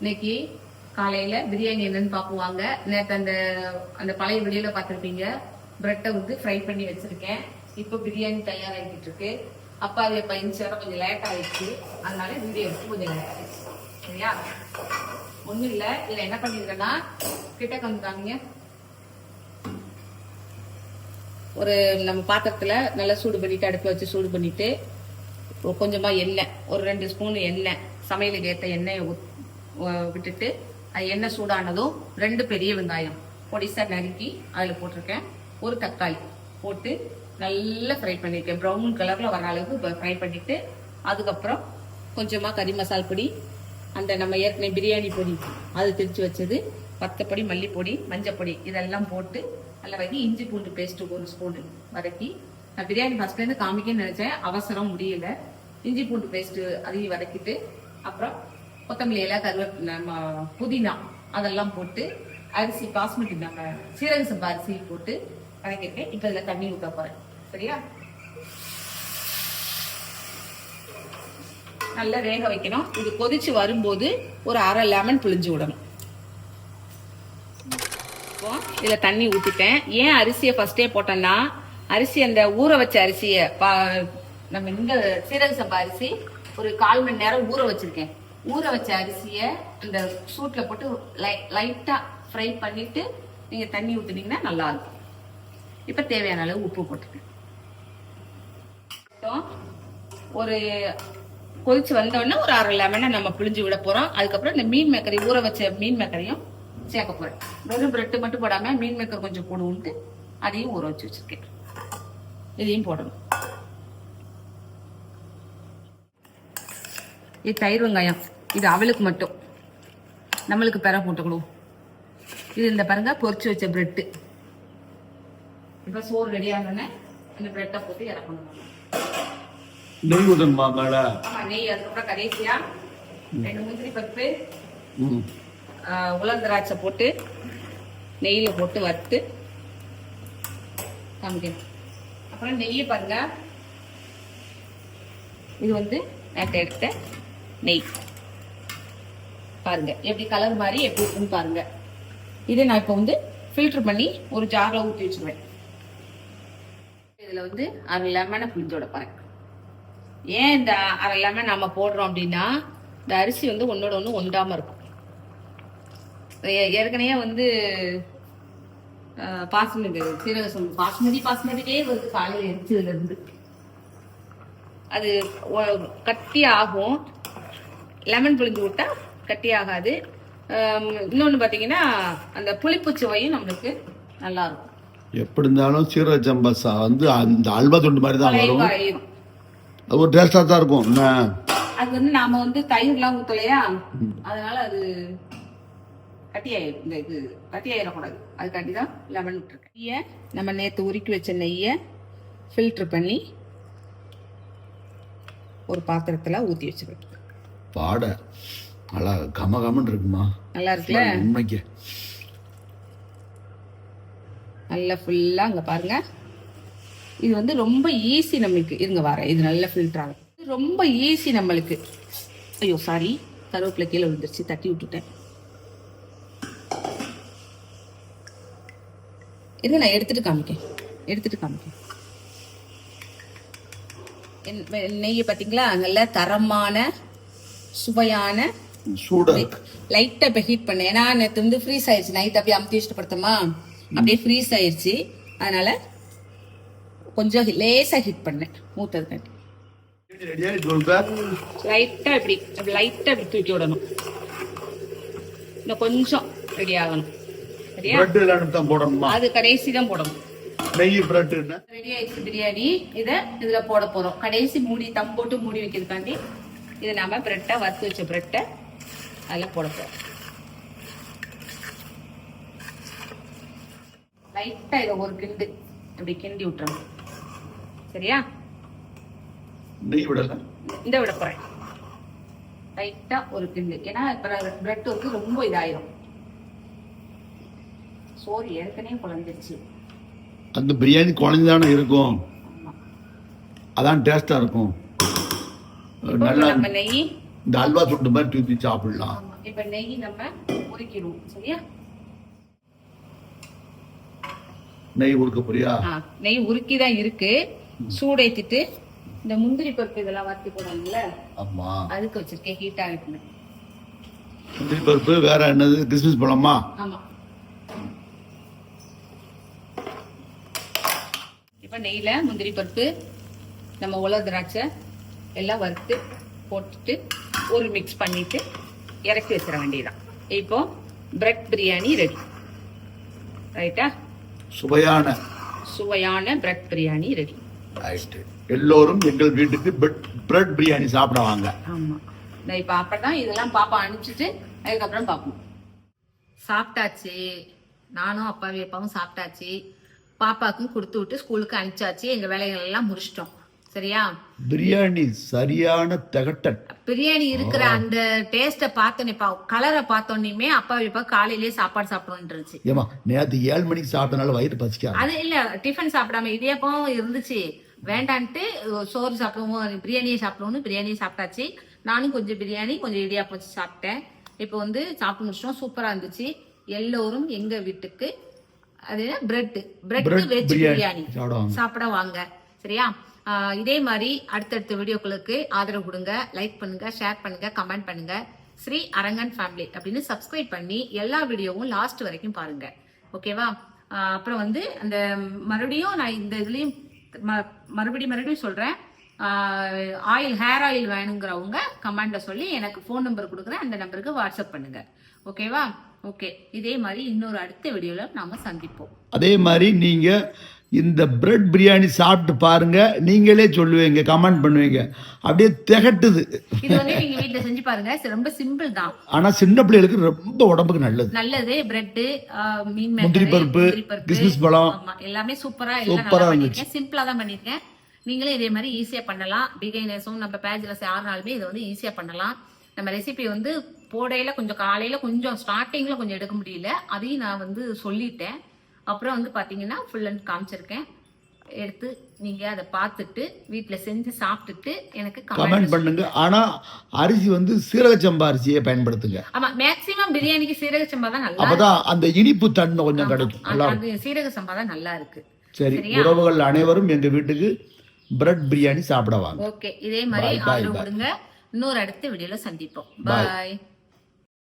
இன்னைக்கு காலையில பிரியாணி என்னன்னு பாப்புவாங்க நேற்று அந்த அந்த பழைய வீடியோல பார்த்துருப்பீங்க பிரெட்டை வந்து ஃப்ரை பண்ணி வச்சிருக்கேன். இப்போ பிரியாணி தயாராகிட்டு இருக்கு. அப்பா அது பயணிச்சு வர கொஞ்சம் லேட் ஆயிடுச்சு. அதனால வீடியோ எடுத்து கொஞ்சம் லேட் ஆயிடுச்சு. சரியா? ஒன்றும் இல்லை. இதில் என்ன பண்ணிருக்கேன்னா கிட்ட கந்துட்டாங்க ஒரு நம்ம பாத்திரத்துல நல்லா சூடு பண்ணிட்டு அடுப்பு வச்சு சூடு பண்ணிட்டு கொஞ்சமாக கொஞ்சமா எண்ணெய் ஒரு ரெண்டு ஸ்பூன் எண்ணெய் சமையலுக்கு ஏற்ற எண்ணெயை ஊற்றி விட்டுட்டு அது எண்ணெய் சூடானதும் ரெண்டு பெரிய வெங்காயம் பொடிசா நறுக்கி அதில் போட்டிருக்கேன். ஒரு தக்காளி போட்டு நல்லா ஃப்ரை பண்ணியிருக்கேன் ப்ரௌன் கலரில் வர அளவுக்கு ஃப்ரை பண்ணிவிட்டு அதுக்கப்புறம் கொஞ்சமாக கறி மசால் பொடி அந்த நம்ம ஏற்கனவே பிரியாணி பொடி அது திரிச்சு வச்சது பத்தப்பொடி மல்லிப்பொடி மஞ்சப்பொடி இதெல்லாம் போட்டு நல்லா வதக்கி இஞ்சி பூண்டு பேஸ்ட்டு ஒரு ஸ்பூனு வதக்கி நான் பிரியாணி ஃபர்ஸ்ட்லேருந்து காமிக்கன்னு நினச்சேன் அவசரம் முடியல. இஞ்சி பூண்டு பேஸ்ட்டு அதையும் வதக்கிட்டு அப்புறம் கொத்தமல்லி இலை கருவேப்பிலை நம்ம புதினா அதெல்லாம் போட்டு அரிசி பாஸ்மதி நம்ம சீரக சம்பா அரிசி போட்டு வதக்கிருக்கேன் இப்போ இதில் தண்ணி ஊற்ற போகிறேன் சரியா? நல்லா வேக வைக்கணும். இது கொதிச்சு வரும்போது ஒரு அரை லெமன் புளிஞ்சு விடணும். இப்போ இதில் தண்ணி ஊற்றிட்டேன் ஏன் அரிசியை ஃபஸ்ட்டே போட்டேன்னா அரிசி அந்த ஊற வச்ச அரிசியை பா- நம்ம இந்த சீரக சம்பா அரிசி ஒரு கால் மணி நேரம் ஊற வச்சிருக்கேன். ஊற வச்ச அரிசியை அந்த சூட்டில் போட்டு லை- லைட்டாக ஃப்ரை பண்ணிவிட்டு நீங்கள் தண்ணி ஊற்றுனீங்கன்னா நல்லா இருக்கும். தேவையான அளவு உப்பு போட்டுக்கேன் அப்புறம் ஒரு கொதிச்சு வந்தோடனே ஒரு அரை லெமனை நம்ம பிழிஞ்சு விட போகிறோம் அதுக்கப்புறம் இந்த மீன் மேக்கரி ஊற வச்ச மீன் மேக்கரையும் சேர்க்க போகிறேன் வெறும் பிரெட்டு மட்டும் போடாமல் மீன் மேக்கர் கொஞ்சம் போடுவோன்ட்டு அதையும் ஊற வச்சு வச்சிருக்கேன். இதையும் போடணும். இது தயிர் வெங்காயம். இது அவளுக்கு மட்டும். நம்மளுக்கு பெற போட்டுக்கணும் இது இந்த பாருங்க பொரிச்சு வச்ச பிரெட்டு இப்ப சோறு ரெடி ஆனோடனே இந்த பிரெட்டை போட்டு இறக்கணும். நெய் ஊதணுமா மேல? ஆமா நெய் அதுக்கப்புறம் கடைசியா ரெண்டு முந்திரி பருப்பு ம். ஆஹ், உலர் திராட்சை போட்டு நெய்யில போட்டு வறுத்து காமிக்கணும் அப்புறம் நெய்யை பாருங்க. இது வந்து நேற்று எடுத்த நெய். பாருங்க எப்படி கலர் மாதிரி எப்படி இருக்குன்னு பாருங்க. இதை நான் இப்போ வந்து ஃபில்டர் பண்ணி ஒரு ஜாரில் ஊற்றி வச்சிருவேன். இதில் வந்து அரை லெமனை புளிஞ்சோட பாருங்க ஏன் இந்த அரை லெமன் நம்ம போடுறோம் அப்படின்னா இந்த அரிசி வந்து ஒன்றோட ஒன்று ஒன்றாமல் இருக்கும். ஏ- ஏற்கனவே வந்து பாசுமதி சீரக சொல் பாசுமதி பாசுமதியே வருது காலையில் எரிச்சதுலேருந்து அது கட்டி ஆகும் லெமன் புளிஞ்சு விட்டா கட்டி ஆகாது ஆம், இன்னொன்னு பாத்தீங்கன்னா அந்த புளிப்பு சுவையும் நம்மளுக்கு நல்லா இருக்கும் எப்படி இருந்தாலும் சீரக சம்பா சா வந்து அந்த அல்வா துண்டு மாதிரி தான் வரும். அது ஒரு டேஸ்டா தான் இருக்கும். அது வந்து நாம வந்து தயிர்லாம் ஊத்தலையா அதனால அது கட்டியாயிரும் இந்த இது கட்டியாயிடக்கூடாது அதுக்காண்டி தான் லெமன் விட்டுருக்கேன். நெய்யை நம்ம நேற்று உருக்கி வச்ச நெய்யை ஃபில்டர் பண்ணி ஒரு பாத்திரத்தில் ஊற்றி வச்சிருக்கேன் பாட. நல்லா கம கமன்னு இருக்குமா? நல்லா இருக்குல்ல? உண்மைக்கு. நல்லா ஃபுல்லாக அங்கே பாருங்க. இது வந்து ரொம்ப ஈஸி நம்மளுக்கு. இருங்க வர இது நல்லா ஃபில்டர் ஆகும். ரொம்ப ஈஸி நம்மளுக்கு. ஐயோ சாரி கருவேப்பிலை கீழே விழுந்துருச்சு. தட்டி விட்டுட்டேன். இது நான் எடுத்துட்டு காமிக்கேன் எடுத்துட்டு காமிக்கேன் நெய்யை பார்த்தீங்களா? நல்ல தரமான சுவையான சூடா லைட்டா இப்போ ஹீட் பண்ணேன். ஏன்னா நேற்று வந்து ஃப்ரீஸ் ஆயிடுச்சு நைட் அப்படியே அமுத்தி வச்சுட்டு படுத்தோமா அப்படியே ஃப்ரீஸ் ஆயிடுச்சு அதனால கொஞ்சம் லேசா ஹீட் பண்ணேன். சொல்ற லைட்டா இப்படி லைட்டா இப்படி தூக்கி விடணும். இன்னும் கொஞ்சம் ரெடி ஆகணும். அது கடைசி தான் போடணும். நெய் பிரெட் ரெடி ஆயிடுச்சு பிரியாணி. இதை இதுல போட போறோம். கடைசி மூடி தம் போட்டு மூடி வைக்கிறதுக்காண்டி இதை நாம பிரெட்டை வறுத்து வச்ச பிரெட்டை அதில் போட போறோம். லைட்டா இதை ஒரு கிண்டு இப்படி கிண்டி விட்டுறணும். சரியா? இந்த விட போறேன். லைட்டா ஒரு கிண்டு. ஏன்னா இப்ப பிரெட் வந்து ரொம்ப இதாயிரும். சோறு ஏற்கனவே குழஞ்சிருச்சு. அந்த பிரியாணி குழஞ்சானே இருக்கும். அதான் டேஸ்டா இருக்கும். நல்லா நெய் இந்த அல்வா துண்டு மாதிரி தூக்கி சாப்பிடலாம். இப்ப நெய் நம்ம உரிக்கணும் சரியா? நெய் கொடுக்க போறியா? நெய் உருக்கி தான் இருக்கு சூடேத்திட்டு இந்த முந்திரி பருப்பு இதெல்லாம் வறுத்து போடுவாங்கல்ல ஆமா. அதுக்கு வச்சிருக்கேன் ஹீட்டா இருக்குன்னு. முந்திரி பருப்பு வேற என்னது? கிறிஸ்மஸ் பழமா ஆமா. இப்ப நெய்ல முந்திரி பருப்பு நம்ம உலர் திராட்சை எல்லாம் வறுத்து போட்டுட்டு ஒரு மிக்ஸ் பண்ணிட்டு இறக்கி வச்சிட வேண்டியதுதான். இப்போ பிரெட் பிரியாணி ரெடி ரைட்டா சுவையான. சுவையான பிரெட் பிரியாணி ரெடி எல்லோரும் எங்கள் வீட்டுக்கு பிரெட் பிரியாணி சாப்பிட வாங்க. ஆமா. நான் இப்ப அப்பதான் இதெல்லாம் பாப்பா அனுப்பிச்சிட்டு அதுக்கப்புறம் பார்ப்போம் சாப்பிட்டாச்சு. நானும் அப்பாவி அப்பாவும் சாப்பிட்டாச்சு. பாப்பாக்கும் கொடுத்து விட்டு ஸ்கூலுக்கு அனுப்பிச்சாச்சு. எங்க வேலைகள் எல்லாம் முடிச்சிட்டோம். சரியா? பிரியாணி சரியான தகட்டன். பிரியாணி இருக்கிற அந்த டேஸ்ட பார்த்தோன்னே கலரை பார்த்தோன்னே அப்பா காலையிலேயே சாப்பாடு சாப்பிடணும்னு இருந்துச்சு ஏமா நேத்து ஏழு மணிக்கு சாப்பிட்டனால வயிறு பசிக்காது. அது இல்ல டிஃபன் சாப்பிடாம இடியாப்பம் இருந்துச்சு. வேண்டான்ட்டு சோறு சாப்பிடுவோம் பிரியாணியை சாப்பிடுவோம்னு பிரியாணியை சாப்பிட்டாச்சு. நானும் கொஞ்சம் பிரியாணி கொஞ்சம் இடியாப்பம் வச்சு சாப்பிட்டேன். இப்போ வந்து சாப்பிட்டு முடிச்சிட்டோம். சூப்பரா இருந்துச்சு. எல்லோரும் எங்க வீட்டுக்கு அது பிரெட் பிரெட் வெஜ் பிரியாணி. சாப்பிட வாங்க. சரியா? இதே மாதிரி அடுத்தடுத்த வீடியோக்களுக்கு ஆதரவு கொடுங்க லைக் பண்ணுங்க ஷேர் பண்ணுங்க கமெண்ட் பண்ணுங்க. ஸ்ரீ அரங்கன் ஃபேமிலி அப்படின்னு சப்ஸ்கிரைப் பண்ணி எல்லா வீடியோவும் லாஸ்ட் வரைக்கும் பாருங்க. ஓகேவா அப்புறம் வந்து அந்த மறுபடியும் நான் இந்த இதுலேயும் ம- மறுபடியும் மறுபடியும் சொல்றேன். ஆயில் ஹேர் ஆயில் வேணுங்கிறவங்க கமெண்ட்ல சொல்லி எனக்கு ஃபோன் நம்பர் கொடுக்குறேன். அந்த நம்பருக்கு வாட்ஸ்அப் பண்ணுங்க. ஓகேவா ஓகே இதே மாதிரி இன்னொரு அடுத்த வீடியோவில் நாம சந்திப்போம். அதே மாதிரி நீங்கள் இந்த பிரெட் பிரியாணி சாப்பிட்டு பாருங்க. நீங்களே சொல்லுவீங்க கமெண்ட் பண்ணுவீங்க. அப்படியே திகட்டுது. இது வந்து நீங்க வீட்ல செஞ்சு பாருங்க. ரொம்ப சிம்பிள் தான். ஆனா சின்ன பிள்ளைகளுக்கு ரொம்ப உடம்புக்கு நல்லது. நல்லது. பிரெட் மீன் முந்திரி பருப்பு, கிஸ்மிஸ் பழம். எல்லாமே சூப்பரா எல்லாம் சூப்பரா இருந்துச்சு. பண்ணிருக்கேன். சிம்பிளா தான் பண்ணிருக்கேன். நீங்களே இதே மாதிரி ஈஸியா பண்ணலாம். பிகைனர்ஸும் நம்ம பேஜ்ல யாருனாலுமே இதை வந்து ஈஸியா பண்ணலாம். நம்ம ரெசிபி வந்து போடையில கொஞ்சம் காலையில கொஞ்சம் ஸ்டார்டிங்ல கொஞ்சம் எடுக்க முடியல. அதையும் நான் வந்து சொல்லிட்டேன். அப்புறம் வந்து பாத்தீங்கன்னா ஃபுல் அண்ட் காமிச்சிருக்கேன். எடுத்து நீங்க அதை பார்த்துட்டு வீட்ல செஞ்சு சாப்பிட்டுட்டு எனக்கு கமெண்ட் பண்ணுங்க. ஆனா அரிசி வந்து சீரக சம்பா அரிசியை பயன்படுத்துங்க. ஆமா மேக்ஸிமம் பிரியாணிக்கு சீரக சம்பா தான் நல்லா அப்பதான் அந்த இனிப்பு தன்மை கொஞ்சம் கிடைக்கும். நல்லா சீரக சம்பா தான் நல்லா இருக்கு. சரி? உறவுகள் அனைவரும் எங்க வீட்டுக்கு பிரெட் பிரியாணி சாப்பிட வாங்க. ஓகே இதே மாதிரி bye. கொடுங்க. இன்னொரு அடுத்த வீடியோல சந்திப்போம். பாய்